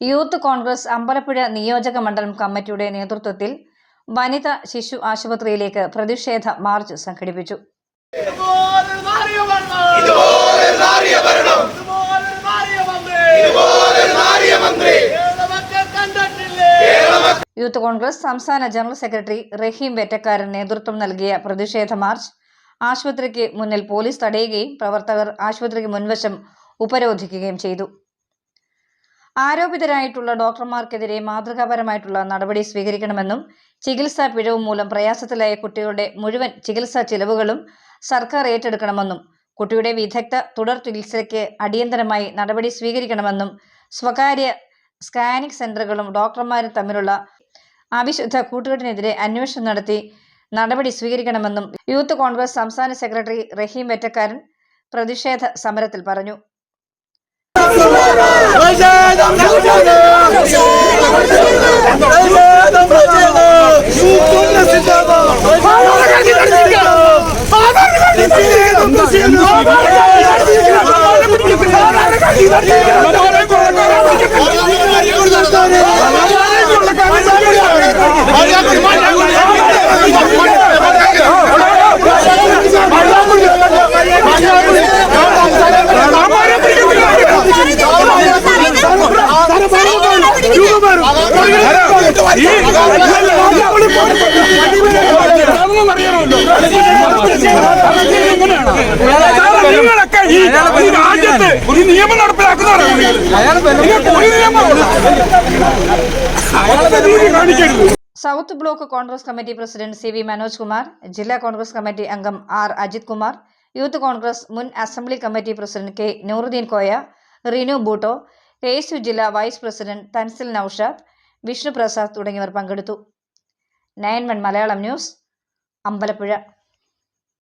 Youth Congress Ambalappuzha നിയോജക മണ്ഡലം കമ്മിറ്റിയുടെ നേതൃത്വത്തിൽ വനിത ശിശു ആശുപത്രിയിലേക്ക് പ്രതിഷേധ മാർച്ച് സംഘടിപ്പിച്ചു? യൂത്ത് കോൺഗ്രസ് സംസ്ഥാന ജനറൽ സെക്രട്ടറി റഹീം വെറ്റക്കാരൻ നേതൃത്വം നൽകിയ പ്രതിഷേധ മാർച്ച് ആശുപത്രിക്ക് മുന്നിൽ പോലീസ് തടയുകയും പ്രവർത്തകർ ആശുപത്രിക്ക് മുൻവശം ഉപരോധിക്കുകയും ചെയ്തു. ആരോപിതരായിട്ടുള്ള ഡോക്ടർമാർക്കെതിരെ മാതൃകാപരമായിട്ടുള്ള നടപടി സ്വീകരിക്കണമെന്നും ചികിത്സാ പിഴവ് മൂലം പ്രയാസത്തിലായ കുട്ടികളുടെ മുഴുവൻ ചികിത്സാ ചിലവുകളും സർക്കാർ ഏറ്റെടുക്കണമെന്നും കുട്ടിയുടെ വിദഗ്ധ തുടർ ചികിത്സയ്ക്ക് അടിയന്തരമായി നടപടി സ്വീകരിക്കണമെന്നും സ്വകാര്യ സ്കാനിംഗ് സെന്ററുകളും ഡോക്ടർമാരും തമ്മിലുള്ള അവിശുദ്ധ കൂട്ടുകെട്ടിനെതിരെ അന്വേഷണം നടത്തി നടപടി സ്വീകരിക്കണമെന്നും യൂത്ത് കോൺഗ്രസ് സംസ്ഥാന സെക്രട്ടറി റഹീം വെറ്റക്കാരൻ പ്രതിഷേധ സമരത്തിൽ പറഞ്ഞു. പ്രതിഷേധം, പ്രതിഷേധം. പ്രതിഷേധം, പ്രതിഷേധം. യൂത്ത് കോൺഗ്രസ് സിന്ദാബാദ്. പ്രതിഷേധം, പ്രതിഷേധം. നിങ്ങളൊക്കെ ഈ രാജ്യത്ത് ഈ നിയമം നടപ്പിലാക്കുന്നവരാണ് നിങ്ങൾക്ക് ഒരു നിയമമുണ്ട് കാണിക്കരുത്. South block congress committee president C V Manoj Kumar ജില്ലാ കോൺഗ്രസ് കമ്മിറ്റി അംഗം R Ajith Kumar youth congress മുൻ assembly committee president K Nooruddeen Koya Rinu Bhutto K S U ജില്ലാ വൈസ് പ്രസിഡന്റ് തൻസിൽ നൌഷാദ് വിഷ്ണു പ്രസാദ് തുടങ്ങിയവർ പങ്കെടുത്തു. Nine one Malayalam news Ambalappuzha.